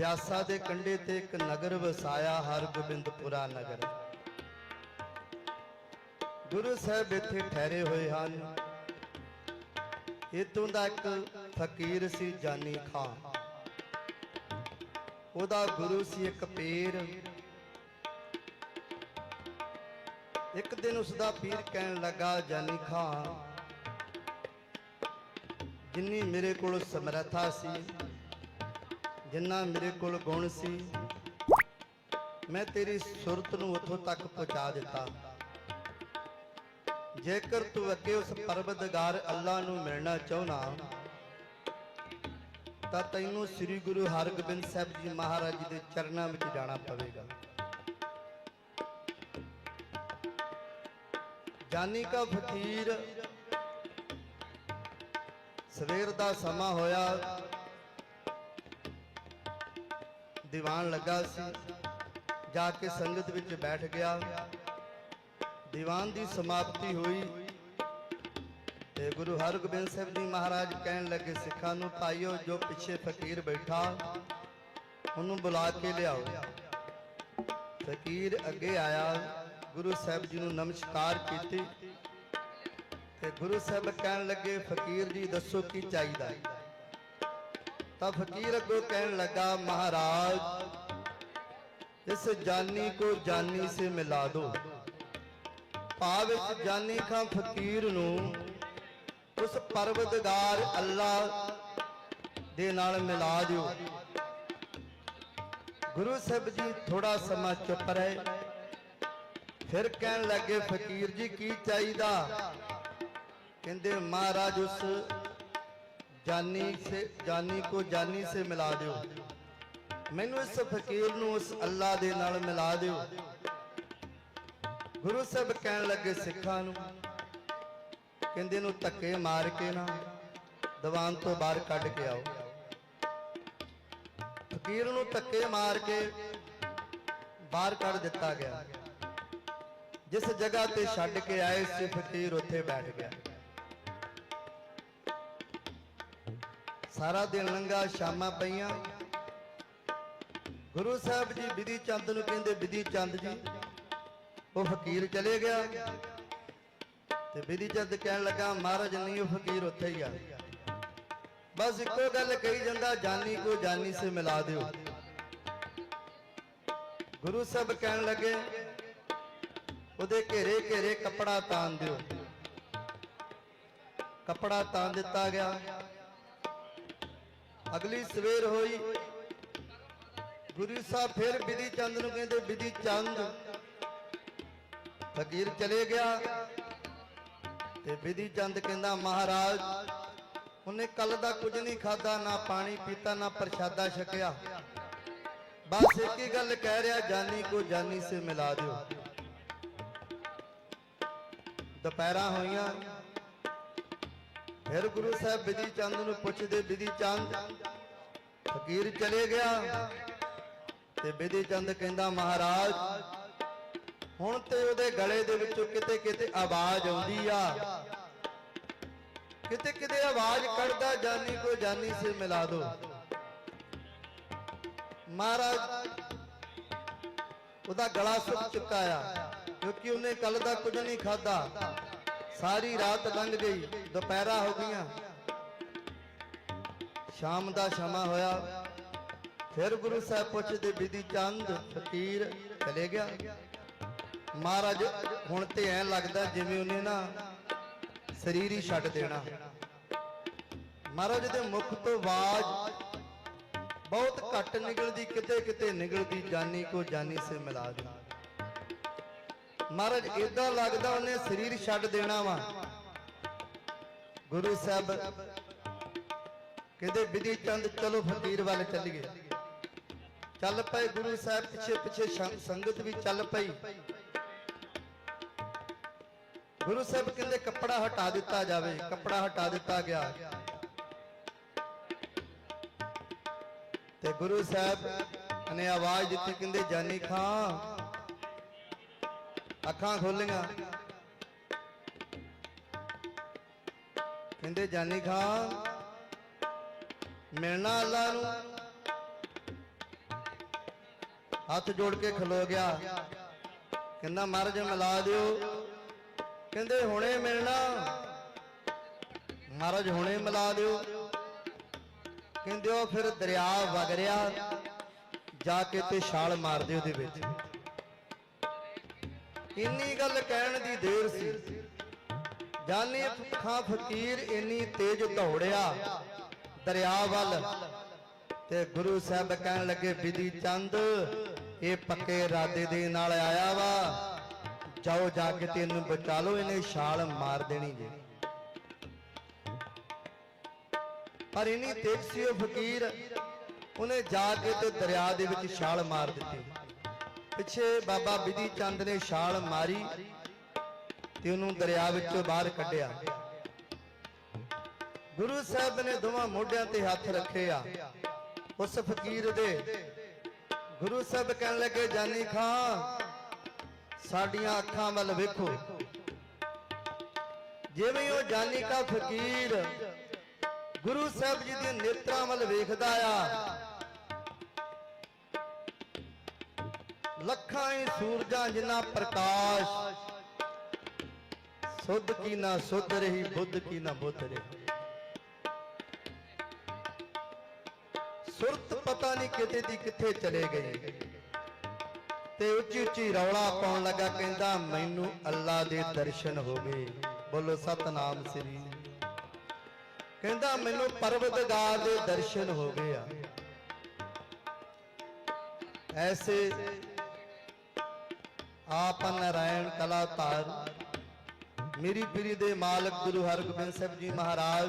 ਬਿਆਸਾ ਦੇ ਕੰਢੇ ਤੇ ਇੱਕ ਨਗਰ ਵਸਾਇਆ ਹਰਗੋਬਿੰਦਪੁਰਾ ਨਗਰ। ਗੁਰੂ ਸਾਹਿਬ ਇੱਥੇ ਠਹਿਰੇ ਹੋਏ ਹਨ। ਇਤੋਂ ਦਾ ਇੱਕ ਫਕੀਰ ਸੀ ਜਾਨੀ ਖਾਂ ਉਹਦਾ ਗੁਰੂ ਸੀ ਇੱਕ ਪੀਰ। ਇੱਕ ਦਿਨ ਉਸ ਦਾ ਪੀਰ ਕਹਿਣ ਲੱਗਾ, ਜਾਨੀ ਖਾਂ ਜਿੰਨੀ ਮੇਰੇ ਕੋਲ ਸਮਰੱਥਾ ਸੀ ਜਿੰਨਾ ਮੇਰੇ ਕੋਲ ਗੁਣ ਸੀ, ਮੈਂ ਤੇਰੀ ਸੁਰਤ ਨੂੰ ਉੱਥੋਂ ਤੱਕ ਪਹੁੰਚਾ ਦਿੱਤਾ। ਜੇਕਰ ਤੂੰ ਅੱਗੇ ਉਸ ਪਰਵਤਗਾਰ ਅੱਲਾ ਨੂੰ ਮਿਲਣਾ ਚਾਹਣਾ ਤਾਂ ਤੈਨੂੰ ਸ੍ਰੀ ਗੁਰੂ ਹਰਗੋਬਿੰਦ ਸਾਹਿਬ ਜੀ ਮਹਾਰਾਜ ਜੀ ਦੇ ਚਰਨਾਂ ਵਿੱਚ ਜਾਣਾ ਪਵੇਗਾ। ਜਾਨੀ ਕਾ ਫਕੀਰ, ਸਵੇਰ ਦਾ ਸਮਾਂ ਹੋਇਆ ਦੀਵਾਨ ਲੱਗਾ ਸੀ, ਜਾ ਕੇ ਸੰਗਤ ਵਿੱਚ ਬੈਠ ਗਿਆ। ਦੀਵਾਨ ਦੀ ਸਮਾਪਤੀ ਹੋਈ ਤੇ ਗੁਰੂ ਹਰਗੋਬਿੰਦ ਸਾਹਿਬ ਜੀ ਮਹਾਰਾਜ ਕਹਿਣ ਲੱਗੇ, ਸਿੱਖਾਂ ਨੂੰ ਭਾਈਓ ਜੋ ਪਿੱਛੇ ਫਕੀਰ ਬੈਠਾ, ਉਹਨੂੰ ਬੁਲਾ ਕੇ ਲਿਆਓ। ਫਕੀਰ ਅੱਗੇ ਆਇਆ, ਗੁਰੂ ਸਾਹਿਬ ਜੀ ਨੂੰ ਨਮਸਕਾਰ ਕੀਤੀ ਤੇ ਗੁਰੂ ਸਾਹਿਬ ਕਹਿਣ ਲੱਗੇ, ਫਕੀਰ ਜੀ, ਦੱਸੋ ਕੀ ਚਾਹੀਦਾ? ਹੈ ਤਾਂ ਫਕੀਰ ਅੱਗੋਂ ਕਹਿਣ ਲੱਗਾ, ਮਹਾਰਾਜ, ਇਸ ਜਾਨੀ ਕੋ ਜਾਨੀ ਸੇ ਮਿਲਾ ਦੋ। ਭਾਵ ਵਿੱਚ ਜਾਨੀ ਖਾਂ ਫਕੀਰ ਨੂੰ ਉਸ ਪਰਵਤਗਾਰ ਅੱਲਾ ਦੇ ਨਾਲ ਮਿਲਾ ਦਿਓ। ਗੁਰੂ ਸਾਹਿਬ ਜੀ ਥੋੜਾ ਸਮਾਂ ਚੁੱਪ ਰਹੇ। ਫਿਰ ਕਹਿਣ ਲੱਗੇ, ਫਕੀਰ ਜੀ, ਕੀ ਚਾਹੀਦਾ? ਕਹਿੰਦੇ, ਮਹਾਰਾਜ, ਉਸ ਜਾਨੀ ਸੇ, ਜਾਨੀ ਕੋ ਜਾਨੀ ਸੇ ਮਿਲਾ ਦਿਓ। ਮੈਨੂੰ ਇਸ ਫਕੀਰ ਨੂੰ ਉਸ ਅੱਲਾ ਦੇ ਨਾਲ ਮਿਲਾ ਦਿਓ। ਗੁਰੂ ਸਾਹਿਬ ਕਹਿਣ ਲੱਗੇ, ਸਿੱਖਾਂ ਨੂੰ। ਕਹਿੰਦੇ ਨੂੰ ਧੱਕੇ ਮਾਰ ਕੇ ਨਾ, ਦੀਵਾਨ ਤੋਂ ਬਾਹਰ ਕੱਢ ਕੇ ਆਓ। ਫਕੀਰ ਨੂੰ ਧੱਕੇ ਮਾਰ ਕੇ ਬਾਹਰ ਕੱਢ ਦਿੱਤਾ ਗਿਆ। ਜਿਸ ਜਗ੍ਹਾ ਤੇ ਛੱਡ ਕੇ ਆਏ ਸੀ, ਫਕੀਰ ਉੱਥੇ ਬੈਠ ਗਿਆ। ਸਾਰਾ ਦਿਨ ਲੰਘਾ ਸ਼ਾਮਾਂ ਪਈਆਂ। ਗੁਰੂ ਸਾਹਿਬ ਜੀ ਵਿਧੀ ਚੰਦ ਨੂੰ ਕਹਿੰਦੇ, ਵਿਧੀ ਚੰਦ ਜੀ, ਉਹ ਫਕੀਰ ਚਲੇ ਗਿਆ। ਤੇ ਵਿਧੀ ਚੰਦ ਕਹਿਣ ਲੱਗਾ, ਮਹਾਰਾਜ, ਨਹੀਂ, ਉਹ ਫਕੀਰ ਉੱਥੇ ਹੀ ਆ। ਬਸ ਇੱਕੋ ਗੱਲ ਕਹੀ ਜਾਂਦਾ, ਜਾਨੀ ਕੋ ਜਾਨੀ ਸੇ ਮਿਲਾ ਦਿਓ। ਗੁਰੂ ਸਾਹਿਬ ਕਹਿਣ ਲੱਗੇ, ਉਹਦੇ ਘੇਰੇ ਘੇਰੇ ਕੱਪੜਾ ਤਾਨ ਦਿਓ। ਕੱਪੜਾ ਤਾਨ ਦਿੱਤਾ ਗਿਆ। ਅਗਲੀ ਸਵੇਰ ਹੋਈ। ਗੁਰੂ ਸਾਹਿਬ ਫਿਰ ਵਿਧੀ ਚੰਦ ਨੂੰ ਕਹਿੰਦੇ, ਵਿਧੀ ਚੰਦ। ਫਕੀਰ ਚਲੇ ਗਿਆ ਤੇ ਵਿਧੀ ਚੰਦ ਕਹਿੰਦਾ, ਮਹਾਰਾਜ, ਉਹਨੇ ਕੱਲ ਦਾ ਕੁਝ ਨਹੀਂ ਖਾਦਾ ਨਾ ਪਾਣੀ ਪੀਤਾ, ਨਾ ਪ੍ਰਸ਼ਾਦਾ ਛਕਿਆ। ਬਸ ਇੱਕ ਹੀ ਗੱਲ ਕਹਿ ਰਿਹਾ, ਜਾਨੀ ਕੋ ਜਾਨੀ ਸੇ ਮਿਲਾ ਦਿਓ। ਦੁਪਹਿਰਾਂ ਹੋਈਆਂ। ਫਿਰ ਗੁਰੂ ਸਾਹਿਬ ਵਿਧੀ ਚੰਦ ਨੂੰ ਪੁੱਛਦੇ, ਵਿਧੀ ਚੰਦ, ਫਕੀਰ ਚਲੇ ਗਿਆ। ਤੇ ਵਿਧੀ ਚੰਦ ਕਹਿੰਦਾ, ਮਹਾਰਾਜ, ਹੁਣ ਤੇ ਉਹਦੇ ਗਲੇ ਦੇ ਵਿੱਚੋਂ ਕਿਤੇ ਕਿਤੇ ਆਵਾਜ਼ ਆਉਂਦੀ ਆ। ਕਿਤੇ ਕਿਤੇ ਆਵਾਜ਼ ਕੱਢਦਾ, ਜਾਨੀ ਕੋ ਜਾਨੀ ਸੇ ਮਿਲਾ ਦੋ। ਮਹਾਰਾਜ, ਉਹਦਾ ਗਲਾ ਸੁੱਕ ਚੁੱਕਾ ਆ, ਕਿਉਂਕਿ ਉਹਨੇ ਕੱਲ ਦਾ ਕੁਝ ਨਹੀਂ ਖਾਦਾ ਸਾਰੀ ਰਾਤ ਲੰਘ ਗਈ, ਦੁਪਹਿਰਾ ਹੋ ਗਈਆਂ। ਸ਼ਾਮ ਦਾ ਸਮਾਂ ਹੋਇਆ। ਫਿਰ ਗੁਰੂ ਸਾਹਿਬ ਪੁੱਛਦੇ ਵਿਧੀ ਚੰਦ ਫਕੀਰ ਚਲੇ ਗਿਆ? ਮਹਾਰਾਜ, ਹੁਣ ਤੇ ਐ ਲੱਗਦਾ ਜਿਵੇਂ ਉਹਨੇ ਨਾ ਸਰੀਰ ਹੀ ਛੱਡ ਦੇਣਾ। ਮਹਾਰਾਜ ਦੇ ਮੁਖ ਤੋਂ ਆਵਾਜ਼ ਬਹੁਤ ਘੱਟ ਨਿਕਲਦੀ ਕਿਤੇ ਕਿਤੇ ਨਿਕਲਦੀ, ਜਾਨੀ ਕੋ ਜਾਨੀ ਸੇ ਮਿਲਾ ਦੇ। ਮਹਾਰਾਜ ਇਦਾਂ ਲੱਗਦਾ ਉਹਨੇ ਸਰੀਰ ਛੱਡ ਦੇਣਾ ਵਾ। ਗੁਰੂ ਸਾਹਿਬ ਕਹਿੰਦੇ ਵਿਧੀ ਚੰਦ, ਚਲੋ ਫਕੀਰ ਵੱਲ ਚੱਲੀਏ। ਚੱਲ ਪਏ ਗੁਰੂ ਸਾਹਿਬ, ਪਿੱਛੇ ਪਿੱਛੇ ਸੰਗਤ ਵੀ ਚੱਲ ਪਈ। ਗੁਰੂ ਸਾਹਿਬ ਕਹਿੰਦੇ, ਕੱਪੜਾ ਹਟਾ ਦਿੱਤਾ ਜਾਵੇ, ਕੱਪੜਾ ਹਟਾ ਦਿੱਤਾ ਗਿਆ। ਤੇ ਗੁਰੂ ਸਾਹਿਬ ਨੇ ਆਵਾਜ਼ ਦਿੱਤੀ, ਕਹਿੰਦੇ, ਜਾਨੀ ਖਾਂ ਅੱਖਾਂ ਖੋਲੀਆਂ। ਕਹਿੰਦੇ, ਜਾਨੀ ਖਾਂ ਮਿਲਣਾ ਅੱਲਾ ਨੂੰ ਹੱਥ ਜੋੜ ਕੇ ਖਲੋ ਗਿਆ। ਕਹਿੰਦਾ ਮਹਾਰਾਜ ਮਿਲਾ ਦਿਓ। ਕਹਿੰਦੇ, ਹੁਣੇ ਮਿਲਣਾ ਮਹਾਰਾਜ, ਹੁਣੇ ਮਿਲਾ ਦਿਓ। ਕਹਿੰਦੇ, ਉਹ ਫਿਰ ਦਰਿਆ ਵਗ ਰਿਹਾ। ਜਾ ਕੇ ਤੇ ਛਾਲ ਮਾਰ ਦਿਓ ਉਹਦੇ ਵਿੱਚ। ਇੰਨੀ ਗੱਲ ਕਹਿਣ ਦੀ ਦੇਰ ਸੀ। ਜਾਨੀ ਖਾਂ ਫਕੀਰ ਇੰਨੀ ਤੇਜ਼ ਦੌੜਿਆ ਦਰਿਆ ਵੱਲ ਤੇ ਗੁਰੂ ਸਾਹਿਬ ਕਹਿਣ ਲੱਗੇ, ਵਿਧੀ ਚੰਦ, ਇਹ ਪੱਕੇ ਇਰਾਦੇ ਦੇ ਨਾਲ ਆਇਆ ਵਾ। ਜਾਓ ਜਾ ਕੇ ਤੇ ਬਚਾ ਲਓ, ਇਹਨੇ ਛਾਲ ਮਾਰ ਦੇਣੀ ਜੇ। ਪਰ ਇਨੀ ਤੇਜ਼ ਸੀ ਉਹ ਫਕੀਰ, ਉਹਨੇ ਜਾ ਕੇ ਤੇ ਦਰਿਆ ਦੇ ਵਿੱਚ ਛਾਲ ਮਾਰ ਦਿੱਤੀ। ਪਿੱਛੇ ਬਾਬਾ ਬਿਧੀ ਚੰਦ ਨੇ ਛਾਲ ਮਾਰੀ ਤੇ ਉਹਨੂੰ ਦਰਿਆ ਵਿੱਚੋਂ ਬਾਹਰ ਕੱਢਿਆ। ਗੁਰੂ ਸਾਹਿਬ ਨੇ ਦੋਵਾਂ ਮੋਢਿਆਂ ਤੇ ਹੱਥ ਰੱਖੇ ਆ। ਉਸ ਫਕੀਰ ਦੇ ਗੁਰੂ ਸਾਹਿਬ ਕਹਿਣ ਲੱਗੇ, ਜਾਨੀ ਖਾਂ ਸਾਡੀਆਂ ਅੱਖਾਂ ਵੱਲ ਵੇਖੋ। ਜਿਵੇਂ ਉਹ ਜਾਨੀ ਕਾ ਫਕੀਰ ਗੁਰੂ ਸਾਹਿਬ ਜੀ ਦੇ ਨੇਤਰਾਂ ਵੱਲ ਵੇਖਦਾ ਆ ਲੱਖਾਂ ਹੀ ਸੂਰਜਾਂ ਜਿੰਨਾ ਪ੍ਰਕਾਸ਼। ਸੁੱਧ ਕੀ ਨਾ ਸੁੱਧ ਰਹੀ, ਬੁੱਧ ਕੀ ਨਾ ਬੁੱਧ ਰਹੀ। ਸੁਰਤ ਪਤਾ ਨਹੀਂ ਕਿਤੇ ਦੀ ਕਿੱਥੇ ਚਲੇ ਗਈ। ਤੇ ਉੱਚੀ ਉੱਚੀ ਰੌਲਾ ਪਾਉਣ ਲੱਗਾ, ਕਹਿੰਦਾ, ਮੈਨੂੰ ਅੱਲਾ ਦੇ ਦਰਸ਼ਨ ਹੋ ਗਏ। ਬੋਲੋ, ਸਤਨਾਮ ਸ੍ਰੀ ਕਹਿੰਦਾ, ਮੈਨੂੰ ਪਰਵਤਗਾਰ ਦੇ ਦਰਸ਼ਨ ਹੋ ਗਏ ਆ। ਐਸੇ ਆਪ ਨਾਰਾਇਣ ਕਲਾਤਾਰ ਮੇਰੀ ਪੀਰੀ ਦੇ ਮਾਲਕ ਗੁਰੂ ਹਰਗੋਬਿੰਦ ਸਾਹਿਬ ਜੀ ਮਹਾਰਾਜ